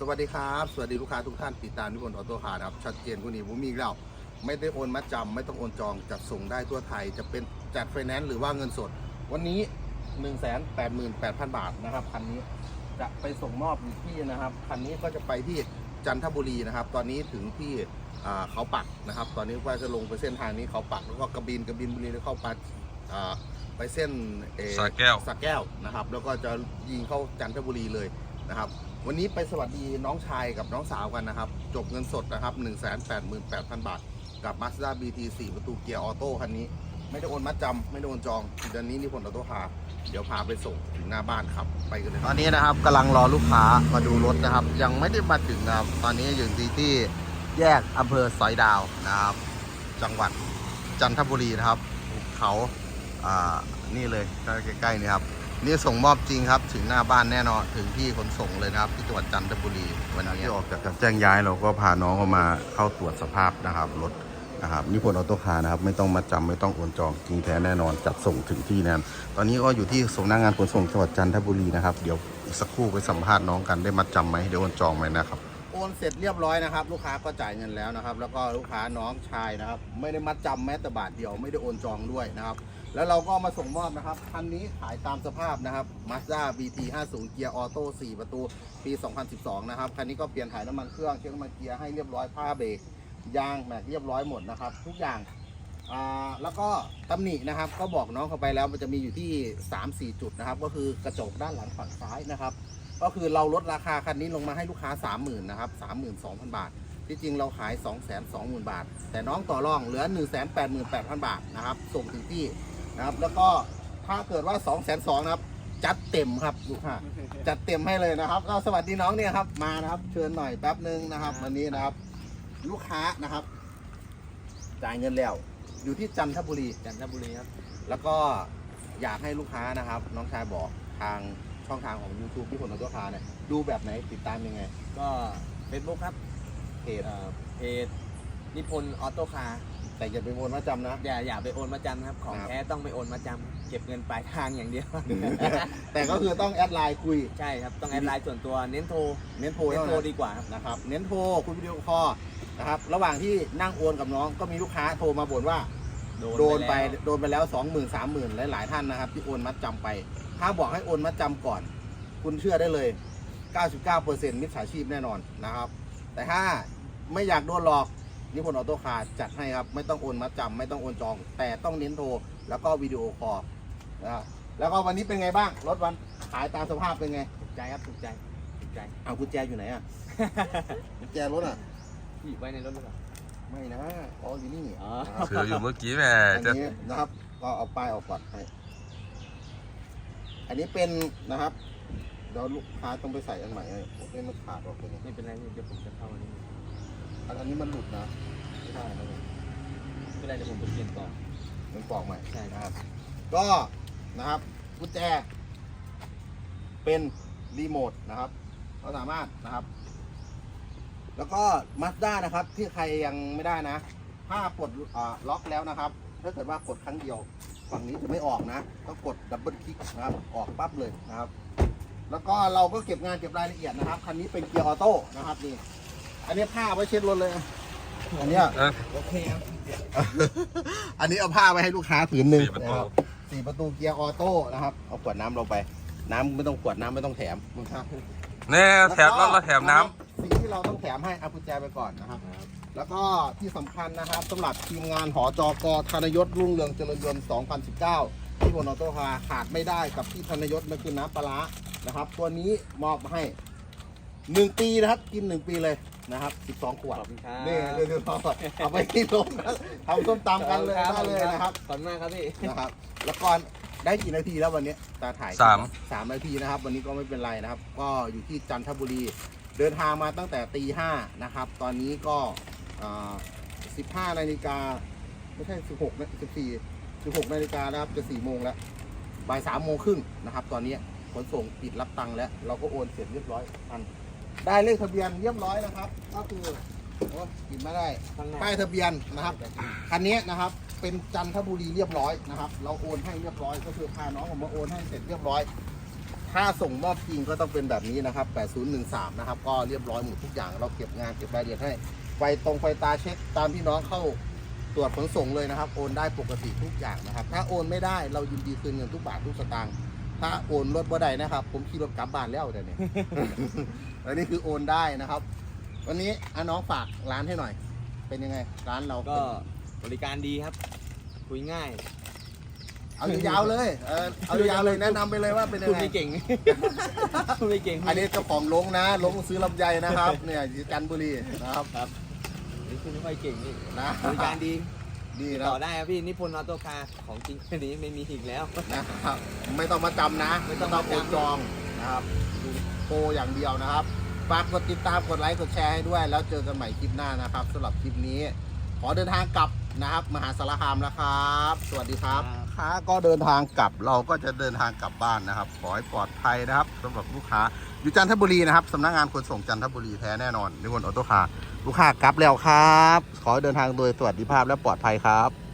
สวัสดีครับ สวัสดีลูกค้าทุกท่านติดตามนิพนธ์ออโต้คาร์ครับชัดเจนคุณนี่ผมมีอีกแล้ว ไม่ได้โอนมัดจำไม่ต้องโอนจองจัดส่งได้ทั่วไทย จะเป็นจัดไฟแนนซ์หรือว่าเงินสด วันนี้ 1 8 8 0 0 0 บาทนะครับคันนี้จะไปส่งมอบอยู่ที่นะครับคันนี้ก็จะไปที่จันทบุรีนะครับ ตอนนี้ถึงที่อ่าเขาปักนะครับ ตอนนี้ว่าจะลงไปเส้นทางนี้เขาปักแล้วก็กระบินกระบินบุรีแล้วเข้าไปอ่าไปเส้นเอ่อสระแก้วสระแก้วนะครับ แล้วก็จะยิงเข้าจันทบุรีเลยนะครับ วันนี้ไปสวัสดีน้องชายกับน้องสาวกันนะครับ จบเงินสดนะครับ 1 8 8 0 0 0 บาท กับ Mazda BT 4 ประตูเกียร์ออโต้คันนี้ ไม่ได้โอนมัดจำไม่ได้โอนจองเดือนนี้นิพนธ์ออโต้พาเดี๋ยวพาไปส่งถึงหน้าบ้านครับ ไปกันเลยตอนนี้นะครับกำลังรอลูกค้ามาดูรถนะครับ ยังไม่ได้มาถึงนะครับ ตอนนี้อยู่ที่ที่แยกอำเภอสอยดาวนะครับ จังหวัดจันทบุรีนะครับ เขาอ่านี่เลยใกล้ๆนี่ครับ นี่ส่งมอบจริงครับ ถึงหน้าบ้านแน่นอนถึงที่ขนส่งเลยนะครับ ที่จังหวัดจันทบุรีวันนี้ที่ออกจากการแจ้งย้ายเราก็พาน้องเขามาเข้าตรวจสภาพนะครับรถนะครับนิพนธ์ออโต้คาร์นะครับ ไม่ต้องมาจำไม่ต้องโอนจองจริงแท้แน่นอนจัดส่งถึงที่แน่นตอนนี้ก็อยู่ที่สำนักงานขนส่งจังหวัดจันทบุรีนะครับเดี๋ยวอีกสักครู่ไปสัมภาษณ์น้องกันได้มัดจำไหมเดี๋ยวโอนจองไหมนะครับ โอนเสร็จเรียบร้อยนะครับ ลูกค้าก็จ่ายเงินแล้วนะครับ แล้วก็ลูกค้าน้องชายนะครับ ไม่ได้มัดจำแม้แต่บาทเดียวไม่ได้โอนจองด้วยนะครับ แล้วเราก็มาส่งมอบนะครับคันนี้ขายตามสภาพนะครับ Mazda BT 50 เกียร์ออโต้4ประตูปี 2012 นะครับคันนี้ก็เปลี่ยนถ่ายน้ำมันเครื่องเช็คน้ำมันเกียร์ให้เรียบร้อยผ้าเบรกยางแม็กเรียบร้อยหมดนะครับ ทุกอย่างแล้วก็ตำหนินะครับก็บอกน้องเขาไปแล้วมันจะมีอยู่ที่ 3-4 จุดนะครับ ก็คือกระจกด้านหลังฝั่งซ้ายนะครับ ก็คือเราลดราคาคันนี้ลงมาให้ลูกค้า 30,000นะครับ32,000 บาท ที่จริงเราขาย 220,000 บาท แต่น้องต่อรองเหลือ 188,000 บาทนะครับส่งถึงที่นะครับแล้วก็ถ้าเกิดว่า 202,000นะครับจัดเต็มครับลูกค้าจัดเต็มให้เลยนะครับ ก็สวัสดีน้องเนี่ยครับมานะครับ เชิญหน่อยแป๊บนึงนะครับ วันนี้นะครับ ลูกค้านะครับ จ่ายเงินแล้ว อยู่ที่จันทบุรีจันทบุรีครับ แล้วก็อยากให้ลูกค้านะครับ น้องชายบอกทาง ช่องทางของ YouTube ที่ผลตัวคาเนี่ยดูแบบไหนติดตามยังไง ก็ Facebook ครับเพจเอ่อเพจนิพนธ์ออโต้คาร์แต่อย่าไปโอนมาจำนะ อย่าอย่าไปโอนมาจำครับของครับ แท้ต้องไปโอนมาจำเก็บเงินปลายทางอย่างเดียว แต่ก็คือต้องแอดไลน์คุย ใช่ครับ ต้องแอดไลน์ส่วนตัวเน้นโทรเน้นโทรเน้นเท่าโทรนั้น ดีกว่าครับ นะครับเน้นโทรคุยวิดีโอคอลนะครับ ระหว่างที่นั่งโอนกับน้องก็มีลูกค้าโทรมาบ่นว่า โดนไปแล้วโดนไปแล้วสองหมื่นสามหมื่นหลายๆท่านนะครับ ที่โอนมัดจำไป ถ้าบอกให้โอนมัดจำก่อน คุณเชื่อได้เลย 99%มิจฉาชีพแน่นอนนะครับ แต่ถ้าไม่อยากโดนหลอกนิพนธ์ออโต้คาร์จัดให้ครับไม่ต้องโอนมัดจำไม่ต้องโอนจอง แต่ต้องเน้นโทรแล้วก็วิดีโอคอลนะครับแล้วก็วันนี้เป็นไงบ้างรถวันขายตามสภาพเป็นไงถูกใจครับถูกใจถูกใจเอากุญแจอยู่ไหนอะ กุญแจรถอะพี่ไว้ในรถหรือเปล่า ไม่นะอ๋ออยู่นี่อ๋อนะครับถืออยู่เมื่อกี้แหม่อันจะนี้นะครับ ก็เอาป้ายออกก่อนให้ อันนี้เป็นนะครับเดี๋ยวลูกค้าต้องไปใส่อันใหม่ให้ผมไม่มันขาดออกเลยไม่เป็นไรพี่เดี๋ยวผมจะเข้าอันนี้อันอันนี้มันหลุดนะไม่ได้นะเนี่ยไม่เป็นไรเดี๋ยวผมไปเปลี่ยนก่อนมันปลอกใหม่ใช่นะครับ ก็นะครับกุญแจ เป็นรีโมทนะครับก็สามารถนะครับ แล้วก็มาสด้านะครับที่ใครยังไม่ได้นะ ถ้ากดอ่าล็อกแล้วนะครับ ถ้าเกิดว่ากดครั้งเดียวฝั่งนี้จะไม่ออกนะต้องกดดับเบิลคลิกนะครับ ออกปั๊บเลยนะครับ แล้วก็เราก็เก็บงานเก็บรายละเอียดนะครับ คันนี้เป็นเกียร์ออโต้นะครับนี่ อันนี้ผ้าไว้เช็ดรถเลย อันเนี้ยเอ้ยโอเคครับอันนี้เอาผ้าไว้ให้ลูกค้าผืนหนึ่งสี่ประตูนะครับสี่ประตูเกียร์ออโต้นะครับ เอาขวดน้ำลงไป น้ำไม่ต้องขวดน้ำไม่ต้องแถมมึงครับแน่แถมแล้วก็แถมน้ สิ่งที่เราต้องแถมให้เอากุญแจไปก่อนนะครับ แล้วก็ที่สำคัญนะครับสำหรับทีมงานหอจอกธนยศรุ่งเรืองเจริญยนต์2019 ที่บนออโต้คาร์ขาดไม่ได้กับที่ธนยศมันคือน้ำปลาร้านะครับ ตัวนี้มอบมาให้ 1 ปีนะครับ กิน 1 ปีเลยนะครับ 12 ขวดขอบคุณครับ นี่เดี๋ยวๆเอาไปที่ลงนะทำส้มตำกันเลยได้เลยนะครับ ขอบคุณมากครับพี่ นะครับแล้วก่อนได้กี่นาทีแล้ววันนี้ตาถ่ายำสาม สามนาทีนะครับ วันนี้ก็ไม่เป็นไรนะครับ ก็อยู่ที่จันทบุรี เดินทางมาตั้งแต่ตีห้านะครับ ตอนนี้ก็สิบห้านาฬิกาไม่ใช่สิบหกนะสิบสี่สิบหกนาฬิกานะครับจะสี่โมงแล้วบ่ายสามโมงครึ่งนะครับ ตอนนี้ขนส่งปิดรับตังค์แล้ว เราก็โอนเสร็จเรียบร้อยทันได้เลขทะเบียนเรียบร้อยนะครับ ก็คือโอ้ปิดไม่ได้ข้างหน้าป้ายทะเบียนนะครับคันนี้นะครับเป็นจันทบุรีเรียบร้อยนะครับ เราโอนให้เรียบร้อย ก็คือพาน้องผมมาโอนให้เสร็จเรียบร้อย ถ้าส่งมอบจริงก็ต้องเป็นแบบนี้นะครับ 8013 นะครับ ก็เรียบร้อยหมดทุกอย่าง เราเก็บงานเก็บรายละเอียดให้ ไฟตรงไฟตาเช็คตามที่น้องเข้าตรวจขนส่งเลยนะครับ โอนได้ปกติทุกอย่างนะครับ ถ้าโอนไม่ได้เรายินดีคืนเงินทุกบาททุกสตางค์ ถ้าโอนรถบ่ได้นะครับ ผมขี่รถกลับบ้านแล้วเดี๋ยวนี้อันนี้คือโอนได้นะครับ วันนี้อะน้องฝากร้านให้หน่อย เป็นยังไง ร้านเราก็เป็นบริการดีครับ คุยง่าย เอายาวๆเลยเออเอายาวๆเลยแนะนำไปเลยว่าเป็นยัคุงณไง ไม่เก่ง คุณไม่เก่งอันนี้เจ้าของลงนะลงซื้อลำไยนะครับ เนี่ยอยู่จันทบุรีนะครับครับนี่คุณไม่ค่อยเก่งนี่นะบริการดีดีนะต่อได้ครับพี่นิพนธ์ออโต้คาร์ของจริงอันนี้ไม่มีอีกแล้ว นะครับไม่ต้องมาจำนะไม่ต้องมาโอนจองนะครับดูโปรอย่างเดียวนะครับฝากกดติดตามกดไลค์กดแชร์ให้ด้วย แล้วเจอกันใหม่คลิปหน้านะครับสำหรับคลิปนี้ ขอเดินทางกลับนะครับ มหาสารคามแล้วครับ สวัสดีครับครับลูก ค้าก็เดินทางกลับ เราก็จะเดินทางกลับบ้านนะครับ ขอให้ปลอดภัยนะครับสำหรับลูกค้าอยู่จันทบุรีนะครับสำนักงานขนส่งจันทบุรีแท้แน่นอนนิวนออโต้คาร์ลูกค้ากลับแล้วครับ ขอเดินทางโดยสวัสดิภาพและปลอดภัยครับ